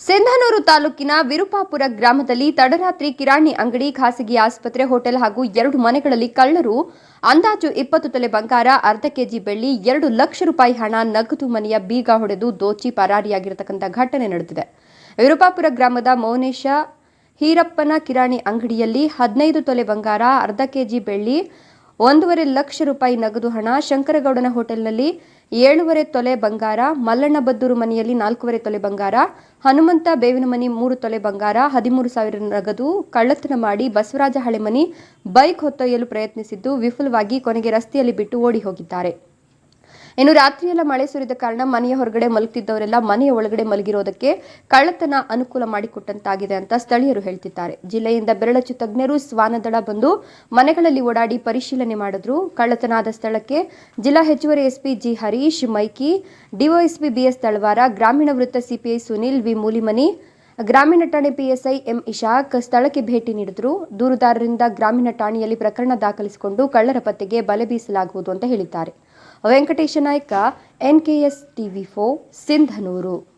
ಸಿಂಧನೂರು ತಾಲೂಕಿನ ವಿರುಪಾಪುರ ಗ್ರಾಮದಲ್ಲಿ ತಡರಾತ್ರಿ ಕಿರಾಣಿ ಅಂಗಡಿ, ಖಾಸಗಿ ಆಸ್ಪತ್ರೆ, ಹೋಟೆಲ್ ಹಾಗೂ ಎರಡು ಮನೆಗಳಲ್ಲಿ ಕಳ್ಳರು, ಅಂದಾಜು ಇಪ್ಪತ್ತು ತಲೆ ಬಂಗಾರ, ಅರ್ಧ ಕೆಜಿ ಬೆಳ್ಳಿ, ಎರಡು ಲಕ್ಷ ರೂಪಾಯಿ ಹಣ, ನಗದು ಮನೆಯ ಬೀಗ ಹೊಡೆದು ದೋಚಿ ಪರಾರಿಯಾಗಿರತಕ್ಕಂಥ ಘಟನೆ ನಡೆದಿದೆ. ವಿರುಪಾಪುರ ಗ್ರಾಮದ ಮೌನೇಶ ಹೀರಪ್ಪನ ಕಿರಾಣಿ ಅಂಗಡಿಯಲ್ಲಿ ಹದಿನೈದು ತೊಲೆ ಬಂಗಾರ, ಅರ್ಧ ಕೆಜಿ ಬೆಳ್ಳಿ ಒಂದೂವರೆ ಲಕ್ಷ ರೂಪಾಯಿ ನಗದು ಹಣ ಶಂಕರಗೌಡನ ಹೋಟೆಲ್ನಲ್ಲಿ ಏಳೂವರೆ ತೊಲೆ ಬಂಗಾರ, ಮಲ್ಲಣ್ಣ ಬದ್ದೂರು ಮನೆಯಲ್ಲಿ ನಾಲ್ಕೂವರೆ ತೊಲೆ ಬಂಗಾರ, ಹನುಮಂತ ಬೇವಿನಮನಿ ಮೂರು ತೊಲೆ ಬಂಗಾರ, ಹದಿಮೂರು ಸಾವಿರ ನಗದು, ಕಳ್ಳತನ ಮಾಡಿ ಬಸವರಾಜ ಹಳೆಮನಿ ಬೈಕ್ ಹೊತ್ತೊಯ್ಯಲು ಪ್ರಯತ್ನಿಸಿದ್ದು ವಿಫಲವಾಗಿ ಕೊನೆಗೆ ರಸ್ತೆಯಲ್ಲಿ ಬಿಟ್ಟು ಓಡಿ ಹೋಗಿದ್ದಾರೆ. ಇನ್ನು ರಾತ್ರಿಯೆಲ್ಲ ಮಳೆ ಸುರಿದ ಕಾರಣ ಮನೆಯ ಹೊರಗಡೆ ಮಲಗುತ್ತಿದ್ದವರೆಲ್ಲ ಮನೆಯ ಒಳಗಡೆ ಮಲಗಿರೋದಕ್ಕೆ ಕಳ್ಳತನ ಅನುಕೂಲ ಮಾಡಿಕೊಟ್ಟಂತಾಗಿದೆ ಅಂತ ಸ್ಥಳೀಯರು ಹೇಳ್ತಿದ್ದಾರೆ. ಜಿಲ್ಲೆಯಿಂದ ಬೆರಳಚ್ಚು ತಜ್ಞರು ಶ್ವಾನದಳ ಬಂದು ಮನೆಗಳಲ್ಲಿ ಓಡಾಡಿ ಪರಿಶೀಲನೆ ಮಾಡಿದ್ರು. ಕಳ್ಳತನಾದ ಸ್ಥಳಕ್ಕೆ ಜಿಲ್ಲಾ ಹೆಚ್ಚುವರಿ SP G Harish, ಮೈಕಿ DYSP BS Talawar, ಗ್ರಾಮೀಣ ವೃತ್ತ ಸಿಪಿಐ ಸುನಿಲ್, ವಿ ಮೂಲಿಮನಿ, ಗ್ರಾಮೀಣ ಠಾಣೆ ಪಿಎಸ್ಐ ಎಂ ಇಶಾಕ್ ಸ್ಥಳಕ್ಕೆ ಭೇಟಿ ನೀಡಿದ್ರು. ದೂರುದಾರರಿಂದ ಗ್ರಾಮೀಣ ಠಾಣೆಯಲ್ಲಿ ಪ್ರಕರಣ ದಾಖಲಿಸಿಕೊಂಡು ಕಳ್ಳರ ಪತ್ತೆಗೆ ಬಲೆ ಬೀಸಲಾಗುವುದು ಅಂತ ಹೇಳಿದ್ದಾರೆ. ವೆಂಕಟೇಶ ನಾಯ್ಕ ಎನ್ಕೆಎಸ್ ಟಿವಿ ಫೋ ಸಿಂಧನೂರು.